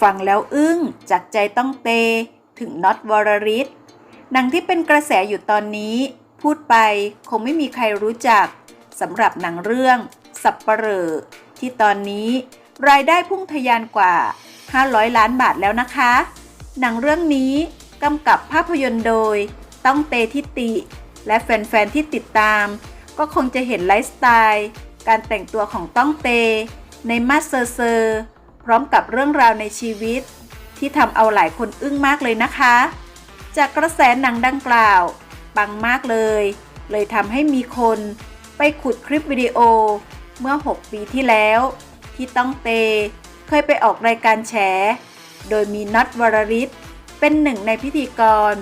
ฟังแล้วอึ้งจากใจต้องเต ถึงน็อตวรริศหนังที่เป็นกระแสอยู่ตอนนี้ พูดไปคงไม่มีใครรู้จักสำหรับหนังเรื่อง สับปเหร่อที่ตอนนี้รายได้พุ่งทะยานกว่า 500 ล้านบาทแล้วนะคะ หนังเรื่องนี้กำกับภาพยนตร์โดย ต้องเตทิติ และแฟน ๆ ที่ติดตาม ก็คงจะเห็นไลฟ์สไตล์ การแต่งตัวของต้องเต ในมาสเซอร์เซอร์ พร้อมกับเรื่องราวในชีวิต ที่ทำเอาหลายคนอึ้งมากเลยนะคะ จากกระแสหนังดังกล่าว ปังมากเลย เลยทำให้มีคนไปขุดคลิปวิดีโอ เมื่อ 6 ปีที่แล้ว ที่ต้องเต เคยไปออกรายการแฉ โดยมีน็อตวรริศเป็นหนึ่งในพิธีกร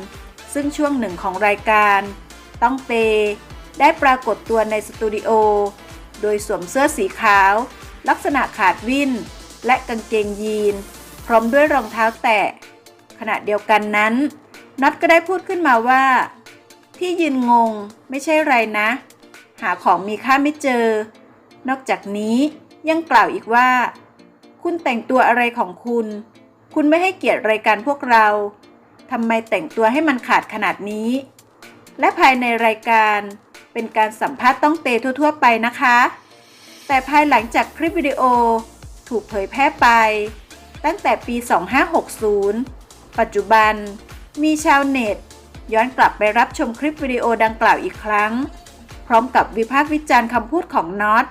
ซึ่งช่วงหนึ่งของรายการ ต้องเต ได้ปรากฏตัวในสตูดิโอ โดยสวมเสื้อสีขาว ลักษณะขาดวิ่น และกางเกงยีน พร้อมด้วยรองเท้าแตะ ขณะเดียวกันนั้นน็อตก็ได้พูดขึ้นมาว่าที่ยืนงงไม่ใช่ไรนะ หาของมีค่าไม่เจอ นอกจากนี้ยังกล่าวอีกว่า คุณแต่งตัวอะไรของคุณ คุณไม่ให้เกียรติรายการพวกเราทำไมแต่งตัวให้มันขาดขนาดนี้ และภายในรายการเป็นการสัมภาษณ์ต้องเตทั่วๆไปนะคะ แต่ภายหลังจากคลิปวิดีโอ ถูกเผยแพร่ไป ตั้งแต่ปี 2560 ปัจจุบัน มีชาวเน็ต ย้อนกลับไปรับชมคลิปวิดีโอดังกล่าวอีกครั้ง พร้อมกับวิพากษ์วิจารณ์คำพูดของน็อต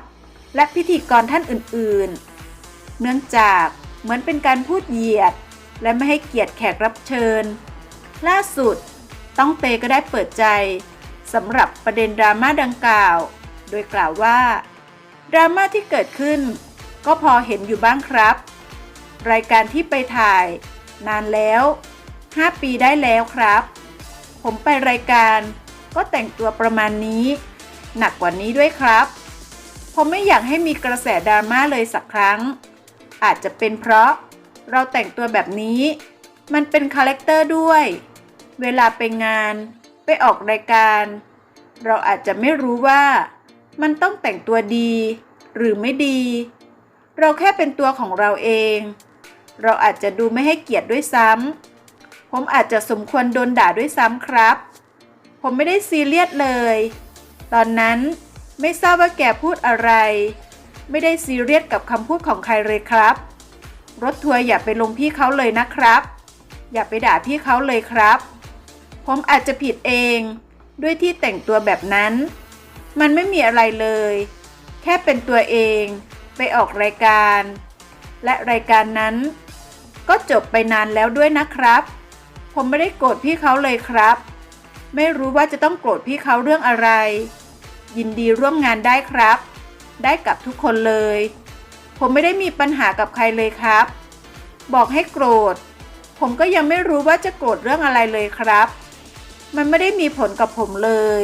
และพิธีกรท่านอื่นๆ เนื่องจากเหมือนเป็นการพูดเหยียด และไม่ให้เกียรติแขกรับเชิญ ล่าสุด ต้องเตก็ได้เปิดใจสำหรับประเด็นดราม่าดังกล่าว โดยกล่าวว่า ดราม่าที่เกิดขึ้น ก็พอเห็นอยู่บ้างครับ รายการที่ไปถ่าย นานแล้ว 5 ปีได้แล้วครับ ผมไปรายการก็แต่งตัวประมาณนี้ หนักกว่านี้ด้วยครับผมไม่อยากให้มีกระแสดราม่าเลยสักครั้ง อาจจะเป็นเพราะเราแต่งตัวแบบนี้ มันเป็นคาแรคเตอร์ด้วย เวลาไปงานไปออกรายการ เราอาจจะไม่รู้ว่า มันต้องแต่งตัวดี หรือไม่ดี เราแค่เป็นตัวของเราเอง เราอาจจะดูไม่ให้เกียรติด้วยซ้ำ ผมอาจจะสมควรโดนด่าด้วยซ้ำครับ ผมไม่ได้ซีเรียสเลย ตอนนั้นไม่ทราบว่าแกพูดอะไร ไม่ได้ซีเรียสกับคำพูดของใครเลยครับ รถทัวร์อย่าไปลงพี่เขาเลยนะครับ อย่าไปด่าพี่เขาเลยครับ ผมอาจจะผิดเองด้วยที่แต่งตัวแบบนั้น มันไม่มีอะไรเลย แค่เป็นตัวเอง ไปออกรายการ และรายการนั้น ก็จบไปนานแล้วด้วยนะครับ ผมไม่ได้โกรธพี่เขาเลยครับ ไม่รู้ว่าจะต้องโกรธพี่เขาเรื่องอะไร ยินดีร่วมงานได้ครับ ได้กับทุกคนเลย ผมไม่ได้มีปัญหากับใครเลยครับ บอกให้โกรธ ผมก็ยังไม่รู้ว่าจะโกรธเรื่องอะไรเลยครับ มันไม่ได้มีผลกับผมเลย